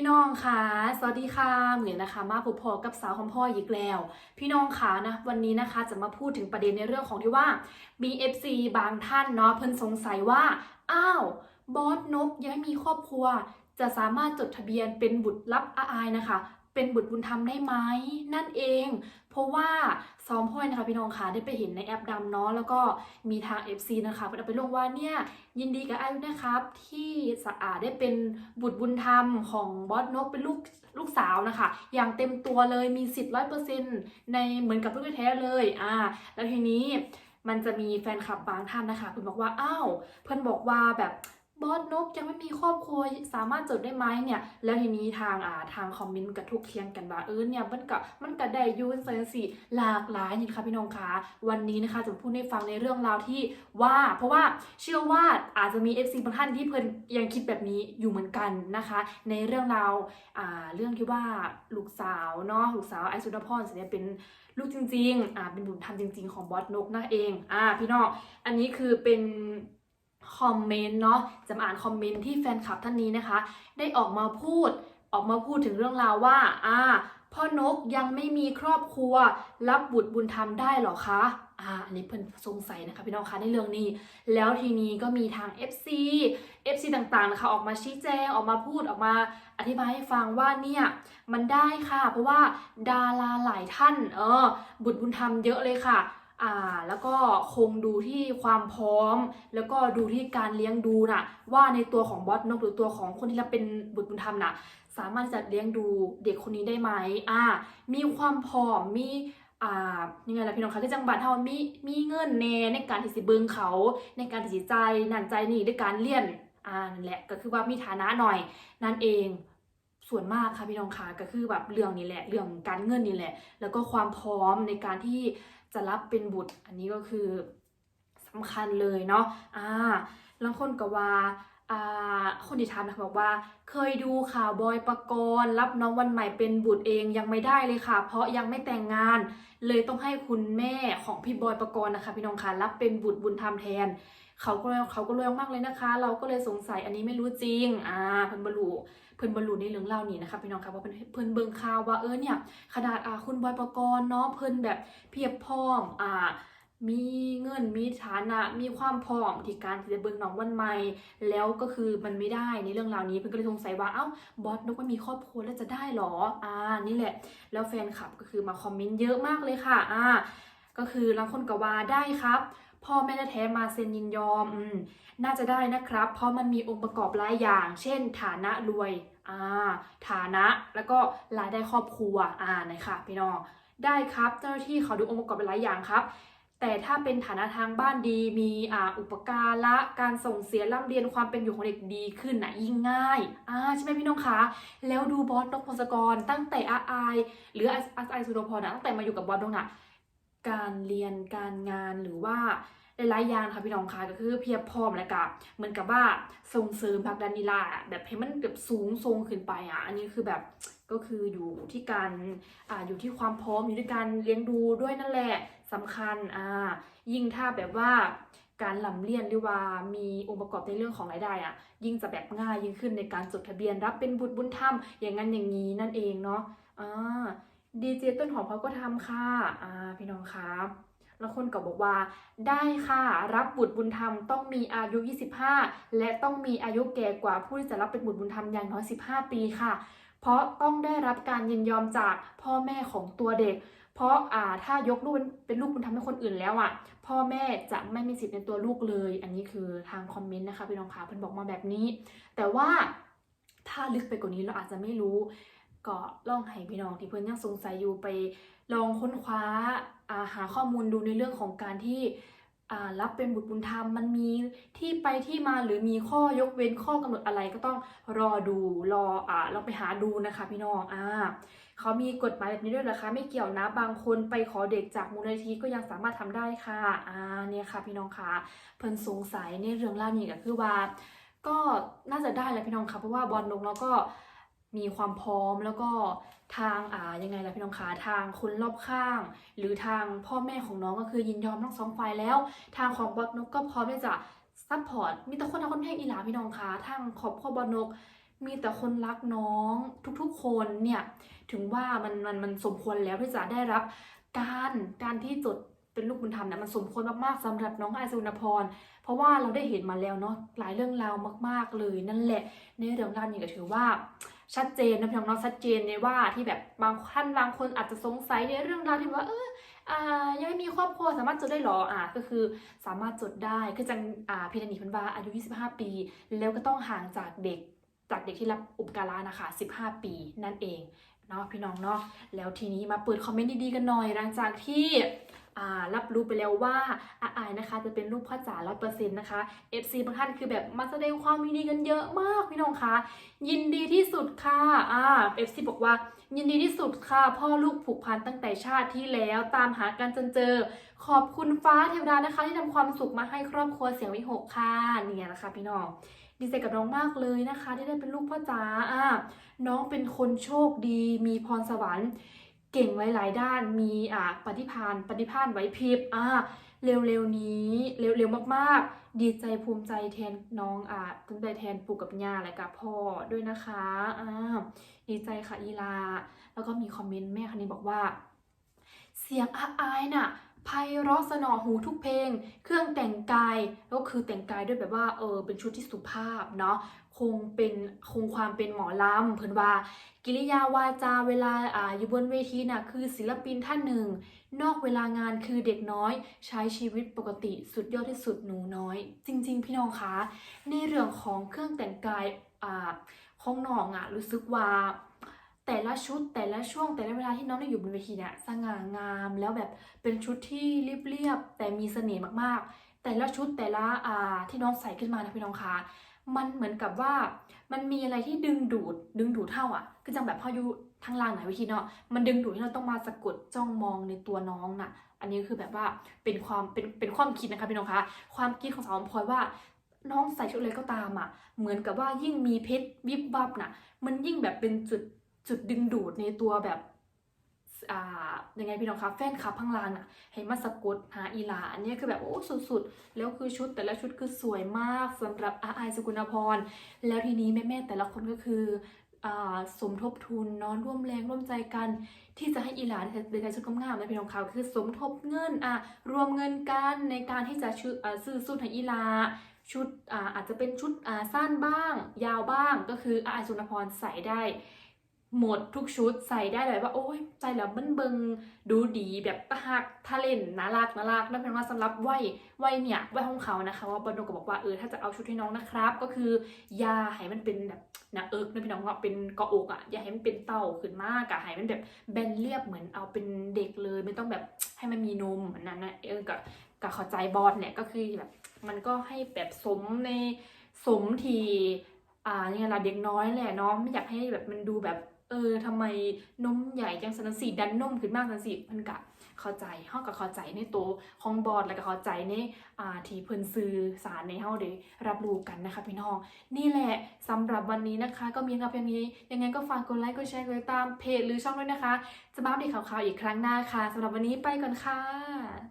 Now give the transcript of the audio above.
พี่น้องคะสวัสดีค่ะเหมือนนะคะ มาพบพอกับสาวของพ่ออีกแล้ว พี่น้องคะนะ วันนี้นะคะจะมาพูดถึงประเด็นในเรื่องของที่ว่า BFC บางท่านเนาะเพิ่นสงสัยว่า อ้าว บอสนกยังไม่มีครอบครัว จะสามารถจดทะเบียนเป็นบุตรรับอาอายนะคะ เป็นบุตรบุญธรรมได้ไหม นั่นเอง ราะว่าซ้อมพ่อยนะคะพี่น้องคะได้ไปเห็นในแอปดำเนาะแล้วก็มีทาง FC นะคะเพิ่นเอาไปลงว่าเนี่ยยินดีกับไอายุนะครับที่สะอาดได้เป็นบุตรบุญธรรมของบอสนกเป็นลูกลูกสาวนะคะ อย่างเต็มตัวเลยมีสิทธิ์ร้อยเปอร์เซ็นต์ในเหมือนกับลูกแท้เลยอ่าแล้วทีนี้มันจะมีแฟนคลับบางท่านนะคะคุณบอกว่าอ้าวเพื่อนบอกว่าแบบ บอสนกยังไม่มีครอบครัวสามารถจดได้ไหมเนี่ย แล้วทีนี้ทางอ่าทางคอมเมนต์กระทุกเคียงกันว่าเออเนี่ยมันก็มันก็ได้ยูนเซนสิหลากหลายนี่ค่ะพี่น้องคะวันนี้นะคะจะพูดให้ฟังในเรื่องราวที่ว่า เพราะว่าเชื่อว่าอาจจะมี FC บางท่านที่เพิ่นยังคิดแบบนี้อยู่เหมือนกันนะคะ ในเรื่องราวอ่าเรื่องที่ว่าลูกสาวเนาะลูกสาวไอซุดาพรเนี่ยเป็นลูกจริงๆอ่าเป็นบุญธรรมจริง ๆ ของบอสนกนั่นเองอ่าพี่น้องอันนี้คือเป็น คอมเมนต์เนาะจะมาอ่านคอมเมนต์ที่แฟนคลับท่านนี้นะคะ ได้ออกมาพูดออกมาพูดถึงเรื่องราวว่าอ่าพ่อนกยังไม่มีครอบครัว รับบุตรบุญธรรมได้หรอคะอ่าอันนี้เพิ่นสงสัยนะคะพี่น้องคะในเรื่องนี้ แล้วทีนี้ก็มีทาง FC FC ต่างๆนะคะออกมาชี้แจงออกมาพูดออกมาอธิบายให้ฟังว่าเนี่ยมันได้ค่ะ เพราะว่าดาราหลายท่านเออบุตรบุญธรรมเยอะเลยค่ะ อ่าแล้วก็คงดูที่ความพร้อม แล้วก็ดูที่การเลี้ยงดูน่ะว่าในตัวของบอสนกหรือตัวของคนที่รับเป็นบุตรบุญธรรมน่ะสามารถจะเลี้ยงดูเด็กคนนี้ได้ไหมอ่ามีความพร้อมมีอ่ายังไงล่ะพี่น้องคะที่จังหวัดเฮามีมีเงินแน่ในการที่สิเบิงเขาในการที่สิใจนั่นใจนี่ด้วยการเรียนอ่านั่นแหละก็คือว่ามีฐานะหน่อยนั่นเองส่วนมากค่ะพี่น้องคะก็คือแบบเรื่องนี้แหละเรื่องการเงินนี่แหละ แล้วก็ความพร้อมในการที่ จะรับเป็นบุตร อันนี้ก็คือสำคัญเลยเนาะอ่าบางคนก็ว่าอ่าคนที่ถามนะคะบอกว่า เคยดูข่าวบอยปกรณ์รับน้องวันใหม่เป็นบุตรเองยังไม่ได้เลยค่ะ เพราะยังไม่แต่งงาน เลยต้องให้คุณแม่ของพี่บอยปกรณ์นะคะ พี่น้องคะรับเป็นบุตรบุญธรรมแทน เขาก็เขาก็รื่องมากเลยนะคะ เราก็เลยสงสัยอันนี้ไม่รู้จริงอ่าเพิ่นบรูเพิ่นบรูในเรื่องเล่านี่นะคะพี่น้องคะว่าเพิ่นเพิ่นเบิ่งข่าวว่าเออเนี่ยขนาดอ่าคุณบอยปกรณ์เนาะเพิ่นแบบเพียบพร้อมอ่ามีเงินมีฐานะมีความพร้อมที่การที่จะเบิ่งน้องวันใหม่ แล้วก็คือมันไม่ได้ในเรื่องราวนี้เพิ่นก็เลยสงสัยว่าเอ้าบอสนกไม่มีครอบครัวแล้วจะได้หรออ่านี่แหละ แล้วแฟนคลับก็คือมาคอมเมนต์เยอะมากเลยค่ะอ่าก็คือหลายคนก็ว่าได้ครับ พ่อแม่แท้ๆมาเซ็นยินยอมอืมน่าจะได้นะครับ เพราะมันมีองค์ประกอบหลายอย่าง เช่น ฐานะรวยอ่าฐานะแล้วก็รายได้ครอบครัวอ่าไหนค่ะพี่น้องได้ครับเจ้าหน้าที่เขาดูองค์ประกอบเป็นหลายอย่างครับ แต่ถ้าเป็นฐานะทางบ้านดีมีอ่าอุปการะการส่งเสียร่ำเรียนความเป็นอยู่ของเด็กดีขึ้นนะยิ่งง่ายอ่าใช่ไหมพี่น้องคะแล้วดูบอสนกพงศกรตั้งแต่อาไอายหรืออาไอไอสุโดพรนะตั้งแต่มาอยู่กับบอสนกน่ะ การเรียนการงานหรือว่าหลายๆอย่างค่ะพี่น้องคะก็คือเพียบพร้อมแล้วก็เหมือนกับว่าส่งเสริมผลักดันนีลาแบบให้มันแบบสูงทรงขึ้นไปอะอันนี้คือแบบก็คืออยู่ที่การอ่าอยู่ที่ความพร้อมอยู่ที่การเลี้ยงดูด้วยนั่นแหละสำคัญอ่ายิ่งถ้าแบบว่าการหล่ำเลียนหรือว่ามีองค์ประกอบในเรื่องของรายได้อะ ยิ่งจะแบบง่ายยิ่งขึ้นในการจดทะเบียนรับเป็นบุตรบุญธรรมอย่างนั้นอย่างนี้นั่นเองเนาะอ่า ดีเจต้นหอมเขาก็ทำค่ะอ่าพี่น้องครับแล้วคนก็บอกว่า ได้ค่ะ รับบุตรบุญธรรมต้องมีอายุ 25 และต้องมีอายุแก่กว่าผู้ที่จะรับเป็นบุตรบุญธรรมอย่างน้อย 15 ปีค่ะ เพราะต้องได้รับการยินยอมจากพ่อแม่ของตัวเด็ก เพราะอ่าถ้ายกลูกเป็นลูกบุญธรรมให้คนอื่นแล้วอะ พ่อแม่จะไม่มีสิทธิ์ในตัวลูกเลย อันนี้คือทางคอมเมนต์นะคะพี่น้องคะเพิ่นบอกมาแบบนี้ แต่ว่าถ้าลึกไปกว่านี้เราอาจจะไม่รู้ ก็ลองให้พี่น้องที่เพิ่อนยังสงสัยอยู่ไปลองค้นคว้าาหาข้อมูลดูในเรื่องของการที่รับเป็นบุตรบุญธรรมมันมีที่ไปที่มาหรือมีข้อยกเว้นข้อกำหนดอะไรก็ต้องรอดูรออ่าลองไปหาดูนะคะพี่น้องอ่าเขามีกฎหมายแบบนี้ด้วยเหรอคะไม่เกี่ยวนะบางคนไปขอเด็กจากมูลนิธิก็ยังสามารถทำได้ค่ะอ่าเนี่ยค่ะพี่น้องคะเพิ่นสงสัยในเรื่องเล่าวนี้ก็คือว่า ก็น่าจะได้แหละพี่น้องคะเพราะว่าบอลลงแล้วก็ มีความพร้อมแล้วก็ทางอ่ายังไงล่ะพี่น้องคะทางคนรอบข้าง หรือทางพ่อแม่ของน้องก็คือยินยอมทั้งสองฝ่ายแล้ว ทางของบอสนกก็พร้อมที่จะซัพพอร์ตมีแต่คนทางคนแพงอีหลาพี่น้องคะทางครอบครัวบอสนก มีแต่คนรักน้องทุกๆคนเนี่ยถึงว่ามันมันมันสมควรแล้วที่จะได้รับการการที่จด เป็นลูกบุญธรรมเนี่ยมันสมควรมากๆสำหรับน้องไอซ์สุนพร เพราะว่าเราได้เห็นมาแล้วเนาะหลายเรื่องราวมาก ๆเลยนั่นแหละ ในเรื่องราวนี้ก็ถือว่าชัดเจนนะพี่น้องเนาะชัดเจนในว่าที่แบบบางท่านบางคนอาจจะสงสัยในเรื่องราวที่ว่าเอออ่ายังไม่มีครอบครัวสามารถจดได้หรออ่าก็คือสามารถจดได้คือจังอ่าพี่นันีพันวาอายุ 25 ปี แล้วก็ต้องห่างจากเด็กจากเด็กที่รับอุปการะนะคะ 15 ปีนั่นเองเนาะพี่น้องเนาะแล้วทีนี้มาเปิดคอมเมนต์ดีๆกันหน่อยหลังจากที่ รับรู้ไปแล้วว่าอาอายนะคะ จะเป็นลูกพ่อจ๋าร้อยเปอร์เซ็นต์นะคะ FC บางท่านคือแบบมาแสดงความยินดีกันเยอะมากพี่น้องคะยินดีที่สุดค่ะอ่า FC บอกว่า ยินดีที่สุดค่ะ พ่อลูกผูกพันตั้งแต่ชาติที่แล้วตามหากันจนเจอ ขอบคุณฟ้าเทวดานะคะ ที่นำความสุขมาให้ครอบครัวเสียงวิหกค่ะเนี่ยนะคะ พี่น้องดีใจกับน้องมากเลยนะคะ ที่ได้เป็นลูกพ่อจ๋าอ่าน้องเป็นคนโชคดีมีพรสวรรค์ เก่งไวหลายด้านมีอ่าปฏิภาณปฏิภาณไหวพริบอ่าเร็วๆนี้เร็วๆมากๆ ดีใจภูมิใจแทนน้องอ่าภูมิใจแทนปู่กับย่าและกับพ่อด้วยนะคะอ่าดีใจค่ะอีลา แล้วก็มีคอมเมนต์แม่คันนี้บอกว่า เสียงอาอายน่ะไพเราะสนอหูทุกเพลง เครื่องแต่งกายก็คือแต่งกายด้วยแบบว่าเออเป็นชุดที่สุภาพเนาะ คงเป็นคงความเป็นหมอลำเพิ่นว่า กิริยาวาจาเวลาอ่าอยู่บนเวทีน่ะคือศิลปินท่านหนึ่ง นอกเวลางานคือเด็กน้อย ใช้ชีวิตปกติสุดยอดที่สุดหนูน้อย จริง ๆ พี่น้องคะในเรื่องของเครื่องแต่งกายอ่าของน้องอะรู้สึกว่าแต่ละชุดแต่ละช่วงแต่ละเวลาที่น้องได้อยู่บนเวทีเนี่ยสง่างามแล้วแบบเป็นชุดที่เรียบๆแต่มีเสน่ห์มากๆ แต่ละชุดแต่ละอ่าที่น้องใส่ขึ้นมานะพี่น้องคะ มันเหมือนกับว่ามันมีอะไรที่ดึงดูดดึงดูดเท่าอะ คือจังแบบพออยู่ทางล่างไหนเวทีเนาะมันดึงดูดให้เราต้องมาสะกดจ้องมองในตัวน้องน่ะ อันนี้คือแบบว่าเป็นความเป็นเป็นความคิดนะคะพี่น้องคะความคิดของสาวอมพลอยว่าน้องใส่ชุดอะไรก็ตามอะ เหมือนกับว่ายิ่งมีเพชรวิบวับน่ะ มันยิ่งแบบเป็นจุดจุดดึงดูดในตัวแบบ ยังไงพี่น้องคะแฟนคลับพังลานอะให้มาสะกดหาอีหลาอันนี้คือแบบโอ้สุดๆ แล้วคือชุดแต่ละชุดคือสวยมากสำหรับอาไอายสกุลพร แล้วทีนี้แม่ๆแต่ละคนก็คืออสมทบทุนนอนร่วมแรงร่วมใจกัน ที่จะให้อีหลานในการชุดงามๆนะพี่น้องคะคือสมทบเงินอะรวมเงินกันในการที่จะซื้อชุดให้อีหลาชุดอาอาจจะเป็นชุดสั้นบ้าง ยาวบ้างก็คืออาไอสุนพรใส่ได้ หมดทุกชุดใส่ได้เลยว่าโอ้ยใจแล้วมันเบิงดูดีแบบตะหักทะเล่นน่ารักน่ารักนั่นเป็นว่าสำหรับวัยวัยเนี่ยวัยของเขานะคะ ว่าบอลโดก็บอกว่าเออถ้าจะเอาชุดให้น้องนะครับ ก็คืออย่าให้มันเป็นแบบหนาเอิกนะพี่น้องว่าเป็นเกาะอกอะอย่าให้มันเป็นเต่าขึ้นมากอะให้มันแบบแบนเรียบเหมือนเอาเป็นเด็กเลย ไม่ต้องแบบให้มันมีนมอันนั้นนะเออกับกับเข้าใจบอลเนี่ยก็คือแบบมันก็ให้แบบสมในสมทีอ่ายังไงล่ะเด็กน้อยแหละเนาะไม่อยากให้แบบมันดูแบบ เออทำไมนมใหญ่จังสันสีดันนมขึ้นมากสันสีมันกะเข้าใจเฮากับเข้าใจในตัวของบอร์ดแล้วก็เข้าใจในอ่าที่เพิ่นซื้อสารในเฮาได้รับรู้กันนะคะพี่น้อง นี่แหละสำหรับวันนี้นะคะ ก็มีกับเพียงนี้ยังไงก็ฝากกดไลค์กดแชร์กดติดตามเพจหรือช่องด้วยนะคะจะมาอัปเดตข่าวๆอีกครั้งหน้าค่ะสำหรับวันนี้ไปก่อนค่ะ